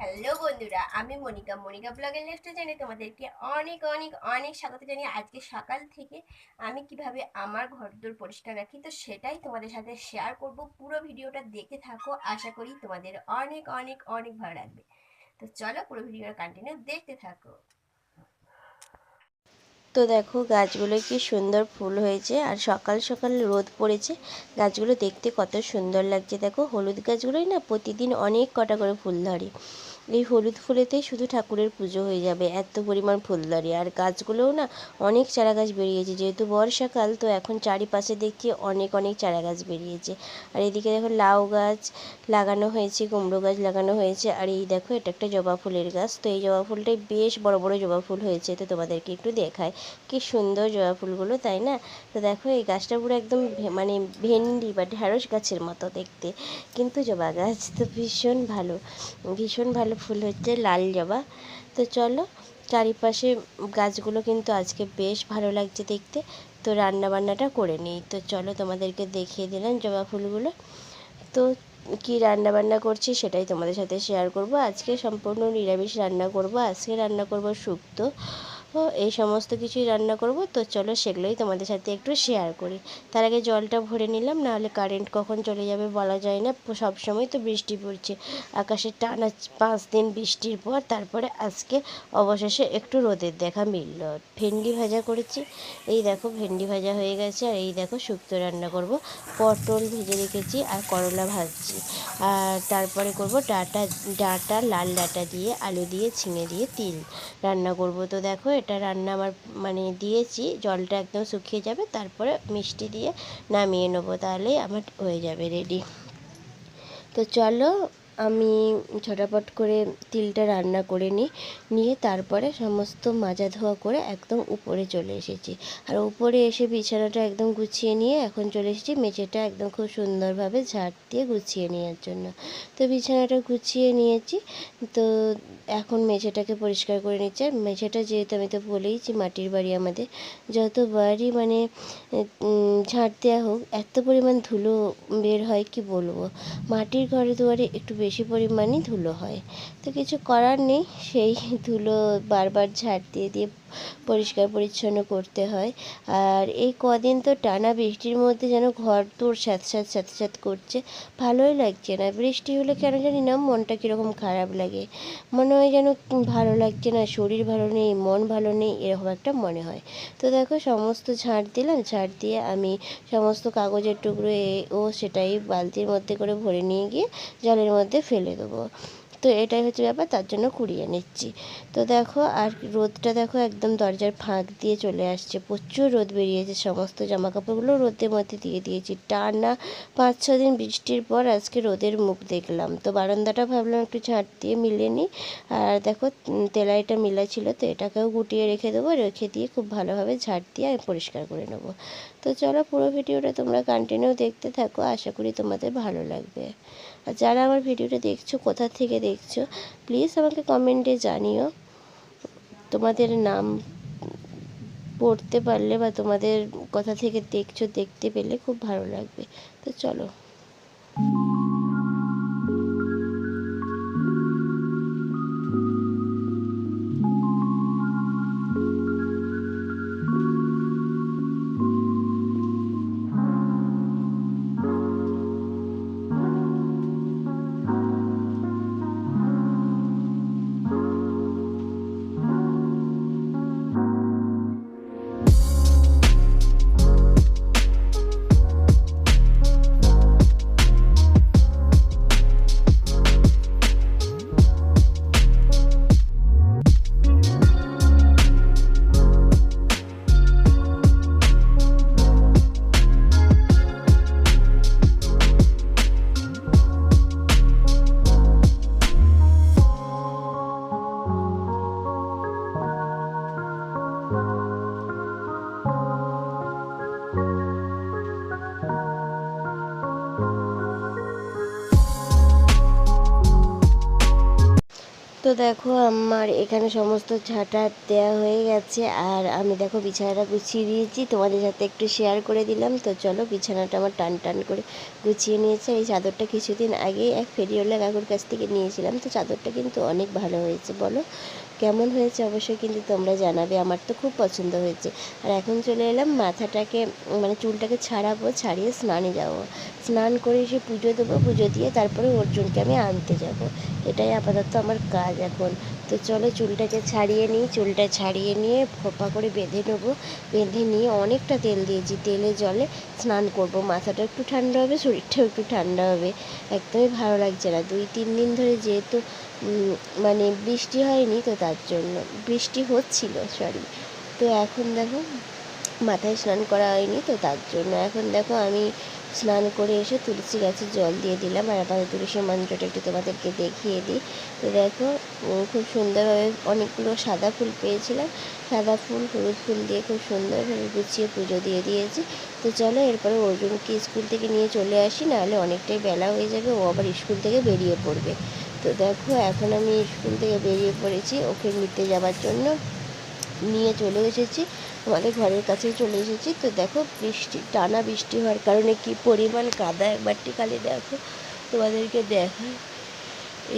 Hello বন্ধুরা, আমি মনিকা। মনিকা ব্লগের লেফটে জানি তোমাদেরকে অনেক অনেক অনেক স্বাগত জানি আজকে সকাল থেকে আমি কীভাবে আমার ঘরদোর পরিষ্কার রাখি, তো সেটাই তোমাদের সাথে শেয়ার করব। পুরো ভিডিওটা দেখে থাকো, আশা করি তোমাদের অনেক অনেক অনেক ভালো লাগবে। তো চলো পুরো ভিডিওটা কন্টিনিউ দেখতে থাকো। তো দেখো গাছগুলো কি সুন্দর ফুল হয়েছে আর সকাল সকাল রোদ পড়েছে। গাছগুলো দেখতে কত সুন্দর লাগছে। দেখো হলুদ গাছগুলোই না প্রতিদিন অনেক কটা করে ফুল ধরে। এই হলুদ ফুলেতেই শুধু ঠাকুরের পুজো হয়ে যাবে। এত পরিমাণ ফুল ধরে আর গাছগুলোও না অনেক চারা গাছ বেরিয়েছে। যেহেতু বর্ষাকাল, তো এখন চারিপাশে দেখছি অনেক অনেক চারা গাছ বেরিয়েছে। আর এদিকে দেখো লাউ গাছ লাগানো হয়েছে, কুমড়ো গাছ লাগানো হয়েছে। আর এই দেখো, এটা একটা জবা ফুলের গাছ। তো এই জবা ফুলটাই বেশ বড় বড় জবা ফুল হয়েছে। তো তোমাদেরকে একটু দেখায় কি সুন্দর জবা ফুলগুলো, তাই না? তো দেখো, এই গাছটা পুরো একদম মানে ভেন্ডি বা ঢ্যাঁড়স গাছের মতো দেখতে। কিন্তু জবা গাছ তো ভীষণ ভালো। ভীষণ ভালো ফুল হচ্ছে লাল জবা। তো চলো, চারিপাশে গাছগুলো কিন্তু আজকে বেশ ভালো লাগছে দেখতে। তো রান্না বান্নাটা করে নিই। তো চলো তোমাদেরকে দেখিয়ে দিলাম জবা ফুলগুলো। তো কি রান্না বান্না করছি সেটাই তোমাদের সাথে শেয়ার করব। আজকে সম্পূর্ণ নিরামিষ রান্না করব। আজকে রান্না করব শুক্তো। এই সমস্ত কিছুই রান্না করব। তো চলো সেগুলোই তোমাদের সাথে একটু শেয়ার করি। তার আগে জলটা ভরে নিলাম, নাহলে কারেন্ট কখন চলে যাবে বলা যায় না। সব সময় তো বৃষ্টি পড়ছে। আকাশে টানা পাঁচ দিন বৃষ্টির পর তারপরে আজকে অবশেষে একটু রোদের দেখা মিলল। ভেন্ডি ভাজা করেছি। এই দেখো, ভেন্ডি ভাজা হয়ে গেছে। আর এই দেখো, শুক্তো রান্না করব। পটল ভেজে রেখেছি আর করলা ভাজছি। আর তারপরে করব ডাটা ডাটা, লাল ডাটা দিয়ে, আলু দিয়ে, ঝিঙে দিয়ে, তিল রান্না করব। তো দেখো এটা রান্না আমার মানে দিয়েছি, জলটা একদম শুকিয়ে যাবে, তারপরে মিষ্টি দিয়ে নামিয়ে নেব, তাহলেই আমার হয়ে যাবে রেডি। তো চলো আমি ঝটাপট করে তিলটা রান্না করে নিই, নিয়ে তারপরে সমস্ত মাজা ধোয়া করে একদম উপরে চলে এসেছি। আর উপরে এসে বিছানাটা একদম গুছিয়ে নিয়ে এখন চলে এসেছি মেঝেটা একদম খুব সুন্দরভাবে ঝাড় দিয়ে গুছিয়ে নেওয়ার জন্য। তো বিছানাটা গুছিয়ে নিয়েছি, তো এখন মেঝেটাকে পরিষ্কার করে নিচ্ছি। আর মেঝেটা যেহেতু আমি তো বলেইছি মাটির বাড়ি আমাদের, যতবারই মানে ঝাঁট দেওয়া হোক, এত পরিমাণ ধুলো বের হয় কি বলব? মাটির ঘরে দুয়ারে একটু বেশি পরিমাণই ধুলো হয়। তো কিছু করার নেই, সেই ধুলো বারবার ঝাড় দিয়ে দিয়ে পরিষ্কার পরিচ্ছন্ন করতে হয়। আর এই কদিন তো টানা বৃষ্টির মধ্যে যেন ঘর তোর স্যাঁত স্যাঁত করছে, ভালোই লাগছে না। বৃষ্টি হলে কেন জানি না মনটা কীরকম খারাপ লাগে। মনে হয় যেন ভালো লাগছে না, শরীর ভালো নেই, মন ভালো নেই, এরকম একটা মনে হয়। তো দেখো সমস্ত ঝাঁট দিলাম ঝাঁট দিয়ে আমি সমস্ত কাগজের টুকরো ও সেটাই বালতির মধ্যে করে ভরে নিয়ে গিয়ে জলের মধ্যে ফেলে দেবো। তো এটাই হচ্ছে ব্যাপার, তার জন্য কুড়িয়ে নিচ্ছি। তো দেখো, আর রোদটা দেখো একদম দরজার ফাঁক দিয়ে চলে আসছে। প্রচুর রোদ বেরিয়েছে, সমস্ত জামা কাপড়গুলো রোদের মধ্যে দিয়ে দিয়েছি। টানা পাঁচ, ছ দিন বৃষ্টির পর আজকে রোদের মুখ দেখলাম। তো বারান্দাটা ভাবলাম একটু ঝাঁট দিয়ে মিলে নিই। আর দেখো তেলাইটা মিলা ছিল, তো এটাকেও গুটিয়ে রেখে দেবো। রেখে দিয়ে খুব ভালোভাবে ঝাঁট দিয়ে আমি পরিষ্কার করে নেব। তো চলো পুরো ভিডিওটা তোমরা কন্টিনিউ দেখতে থাকো। আশা করি তোমাদের ভালো লাগবে। আর যারা আমার ভিডিওটা দেখছ, কোথা থেকে দেখছ প্লিজ আমাকে কমেন্টে জানিও। তোমাদের নাম পড়তে পারলে বা তোমাদের কথা থেকে দেখছ, দেখতে পেলে খুব ভালো লাগবে। তো চলো। তো দেখো, আমার এখানে সমস্ত ঝাঁটা দেওয়া হয়ে গেছে আর আমি দেখো বিছানাটা গুছিয়ে দিয়েছি। তোমাদের সাথে একটু শেয়ার করে দিলাম। তো চলো বিছানাটা আমার টান টান করে গুছিয়ে নিয়েছে। এই চাদরটা কিছুদিন আগে এক ফেরিওলা কাকুর কাছ থেকে নিয়েছিলাম। তো চাদরটা কিন্তু অনেক ভালো হয়েছে, বলো। কেমন হয়েছে অবশ্যই কিন্তু তোমরা জানাবে। আমার তো খুব পছন্দ হয়েছে। আর এখন চলে এলাম মাথাটাকে মানে চুলটাকে ছাড়াবো, ছাড়িয়ে স্নানে যাব। স্নান করে এসে পুজো দেবো, পুজো দিয়ে তারপরে অর্জুনকে আমি আনতে যাব। এটাই আপাতত আমার কাজ এখন। তো চলো চুলটাকে ছাড়িয়ে নিই। চুলটা ছাড়িয়ে নিয়ে খোপা করে বেঁধে নেব। বেঁধে নিয়ে অনেকটা তেল দিয়েছি। তেলে জলে স্নান করব। মাথাটা একটু ঠান্ডা হবে, শরীরটাও একটু ঠান্ডা হবে। একদমই ভালো লাগছে না। দুই, তিন দিন ধরে যেহেতু মানে বৃষ্টি হয়নি তো তার জন্য। বৃষ্টি হচ্ছিল সরি তো এখন দেখো, মাথায় স্নান করা হয়নি তো তার জন্য। এখন দেখো আমি স্নান করে এসে তুলসী গাছে জল দিয়ে দিলাম আর আবার তুলসী মন্ত্রটা একটু তোমাদেরকে দেখিয়ে দিই। তো দেখো খুব সুন্দরভাবে অনেকগুলো সাদা ফুল পেয়েছিলাম। সাদা ফুল, হলুদ ফুল দিয়ে খুব সুন্দরভাবে গুছিয়ে পুজো দিয়ে দিয়েছি। তো চলো, এরপরে অর্জুনকে স্কুল থেকে নিয়ে চলে আসি, নাহলে অনেকটাই বেলা হয়ে যাবে, ও আবার স্কুল থেকে বেরিয়ে পড়বে। তো দেখো, এখন আমি স্কুল থেকে বেরিয়ে পড়েছি, ওকে নিতে যাওয়ার জন্য। নিয়ে চলে এসেছি। আমাদের ঘরের কাছে চলে এসেছি। তো দেখো, বৃষ্টি, টানা বৃষ্টি হওয়ার কারণে কি পরিমাণ কাদা একবারটি খালি দেখো, তোমাদেরকে দেখায়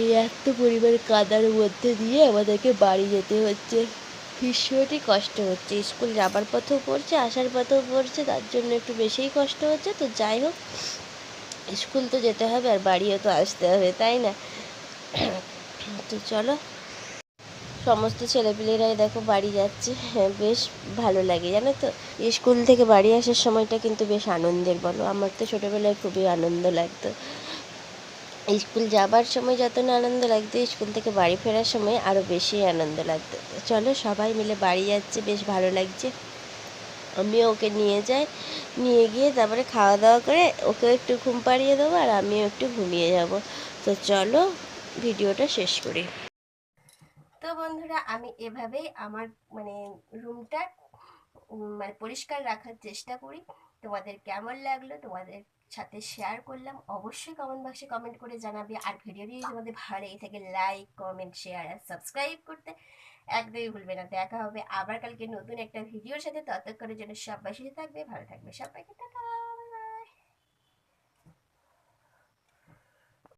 এই এত পরিমাণ কাদার মধ্যে দিয়ে আমাদেরকে বাড়ি যেতে হচ্ছে। ভীষণই কষ্ট হচ্ছে। স্কুল যাবার পথেও পড়ছে, আসার পথেও পড়ছে, তার জন্য একটু বেশিই কষ্ট হচ্ছে। তো যাই হোক, স্কুল তো যেতে হবে আর বাড়িও তো আসতে হবে, তাই না? তো চলো সমস্ত ছেলেপিলেরাই দেখো বাড়ি যাচ্ছে। হ্যাঁ বেশ ভালো লাগে, জানো তো? স্কুল থেকে বাড়ি আসার সময়টা কিন্তু বেশ আনন্দের, বলো। আমার তো ছোটোবেলায় খুবই আনন্দ লাগতো। স্কুল যাবার সময় যত না আনন্দ লাগতো, স্কুল থেকে বাড়ি ফেরার সময় আরও বেশি আনন্দ লাগতো। চলো, সবাই মিলে বাড়ি যাচ্ছে, বেশ ভালো লাগছে। আমিও ওকে নিয়ে যাই, নিয়ে গিয়ে তারপরে খাওয়া দাওয়া করে ওকেও একটু ঘুম পাড়িয়ে দেবো আর আমিও একটু ঘুমিয়ে যাব। তো চলো, ভিডিওটা শেষ করি। তো বন্ধুরা, আমি এভাবেই আমার মানে রুমটা মানে পরিষ্কার রাখার চেষ্টা করি। তোমাদের কেমন লাগল? তোমাদের সাথে শেয়ার করলাম। অবশ্যই কমেন্ট বক্সে কমেন্ট করে জানাবে। আর ভিডিওটি তোমাদের ভালো লেগে থাকে লাইক কমেন্ট শেয়ার আর সাবস্ক্রাইব করতে একদমই ভুলবে না। দেখা হবে আবার কালকে নতুন একটা ভিডিওর সাথে। ততক্ষণের জন্য সবাই সুস্থ থাকবে, ভালো থাকবে সবাইকে। টাটা!